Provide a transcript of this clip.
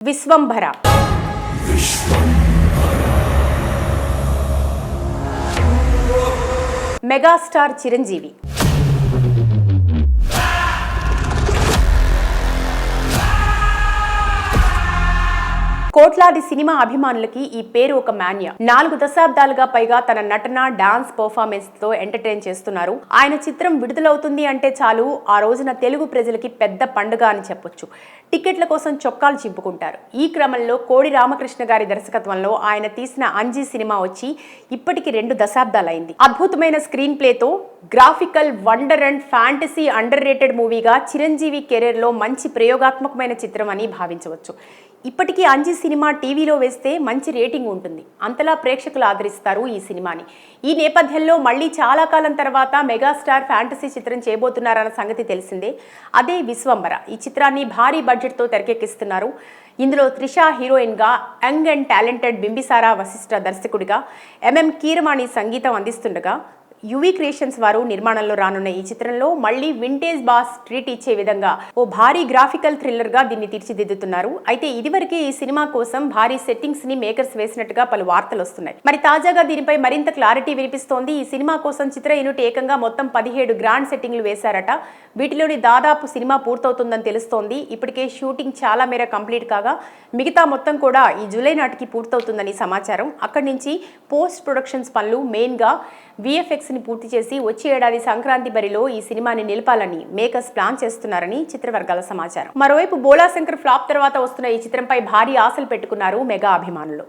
Vishwambhara megastar Chiranjeevi కోట్లాది cinema అభిమానులకి ఈ పేరు ఒక మాన్య. నాలుగు దశాబ్దాలుగా పైగా తన నటన డాన్స్ పర్ఫార్మెన్స్తో ఎంటర్టైన్ చేస్తున్నారు. ఆయన చిత్రం విడుదలవుతుంది అంటే చాలు ఆ రోజున తెలుగు ప్రజలకి పెద్ద పండుగ అని చెప్పొచ్చు. టికెట్ల కోసం చొక్కాలు చింపుకుంటారు. ఈ క్రమంలో కోడి రామకృష్ణ గారి దర్శకత్వంలో ఆయన తీసిన అంజీ సినిమా వచ్చి ఇప్పటికి రెండు దశాబ్దాలైంది. అద్భుతమైన screen ప్లేతో graphical wonder and fantasy underrated మూవీగా Chiranjeevi కెరీర్లో మంచి ప్రయోగాత్మకమైన చిత్రం అని భావించవచ్చు. ఇప్పటికీ అంజీ సినిమా టీవీలో వేస్తే మంచి రేటింగ్ ఉంటుంది. అంతలా ప్రేక్షకులు ఆదరిస్తారు ఈ సినిమాని. ఈ నేపథ్యంలో మళ్ళీ చాలా కాలం తర్వాత మెగాస్టార్ ఫ్యాంటసీ చిత్రం చేయబోతున్నారన్న సంగతి తెలిసిందే. అదే విశ్వంబర. ఈ చిత్రాన్ని భారీ బడ్జెట్తో తెరకెక్కిస్తున్నారు. ఇందులో త్రిష హీరోయిన్గా young and talented Bimbisara Vassishta దర్శకుడిగా ఎంఎం కీరవాణి సంగీతం అందిస్తుండగా యువి క్రియేషన్స్ వారు నిర్మాణంలో రానున్న ఈ చిత్రంలో మళ్ళీ వింటేజ్ బాస్ ట్రీట్ ఇచ్చే విధంగా ఓ భారీ గ్రాఫికల్ థ్రిల్లర్గా దీన్ని తీర్చిదిద్దుతున్నారు. అయితే ఇదివరకే ఈ సినిమా కోసం భారీ సెట్టింగ్స్ని మేకర్స్ వేసినట్టుగా పలు వార్తలు వస్తున్నాయి. మరి తాజాగా దీనిపై మరింత క్లారిటీ వినిపిస్తోంది. ఈ సినిమా కోసం చిత్ర యూనిట్ ఏకంగా మొత్తం పదిహేడు గ్రాండ్ సెట్టింగ్లు వేశారట. వీటిలోని దాదాపు సినిమా పూర్తవుతుందని తెలుస్తోంది. ఇప్పటికే షూటింగ్ చాలా మేర కంప్లీట్ కాగా మిగతా మొత్తం కూడా ఈ జూలై నాటికి పూర్తవుతుందని సమాచారం. అక్కడి నుంచి పోస్ట్ ప్రొడక్షన్స్ పనులు మెయిన్గా విఎఫ్ఎక్స్ ని పూర్తి చేసి వచ్చే ఏడాది సంక్రాంతి బరిలో ఈ సినిమాని నిలపాలని మేకర్స్ ప్లాన్ చేస్తున్నారని చిత్రవర్గాల సమాచారం. మరోవైపు బోలా శంకర్ ఫ్లాప్ తర్వాత వస్తున్న ఈ చిత్రంపై భారీ ఆశలు పెట్టుకున్నారు మెగా అభిమానులు.